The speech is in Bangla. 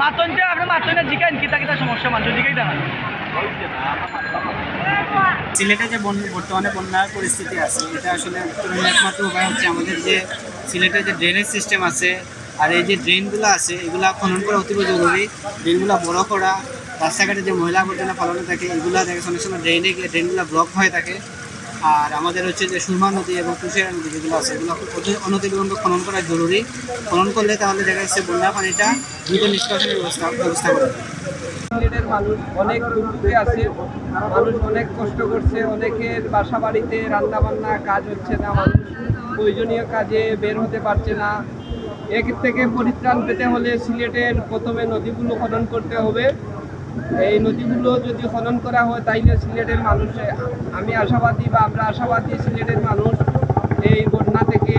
মাতনটা আপনি মাতনটা জিকাইন কিতা কিতা সমস্যা মানুষ জিকাই দেন সিলেটে যে বর্তমানে বন্যার পরিস্থিতি আছে, এটা আসলে একমাত্র উপায় হচ্ছে আমাদের যে সিলেটের যে ড্রেনেজ সিস্টেম আছে, আর এই যে ড্রেনগুলো আছে, এগুলা খনন করা অতীব জরুরি। ড্রেনগুলো বড় করা রাস্তাঘাটে যে ময়লা আবর্জনা ফলানো থাকে, এগুলো দেখা অনেক সময় ড্রেনে গিয়ে ড্রেনগুলো ব্লক হয়ে থাকে। আর আমাদের হচ্ছে যে সুরমা নদী এবং তুষেরা নদী যেগুলো আছে, এগুলো অতি- অনতিবিলম্বে খনন করা জরুরি। খনন করলে তাহলে দেখা যাচ্ছে বন্যা পানিটা দ্রুত নিষ্কাশনের ব্যবস্থা ব্যবস্থা করা মানুষ অনেক দুর্ভোগে আছে, মানুষ অনেক কষ্ট করছে, অনেকের বাসা বাড়িতে রান্না বান্না কাজ হচ্ছে না, মানুষ প্রয়োজনীয় কাজে বের হতে পারছে না। এক থেকে পরিত্রাণ পেতে হলে সিলেটের প্রথমে নদীগুলো খনন করতে হবে। এই নদীগুলো যদি খনন করা হয়, তাইলে সিলেটের মানুষে আমি আশাবাদী বা আমরা আশাবাদী সিলেটের মানুষ এই বন্যা থেকে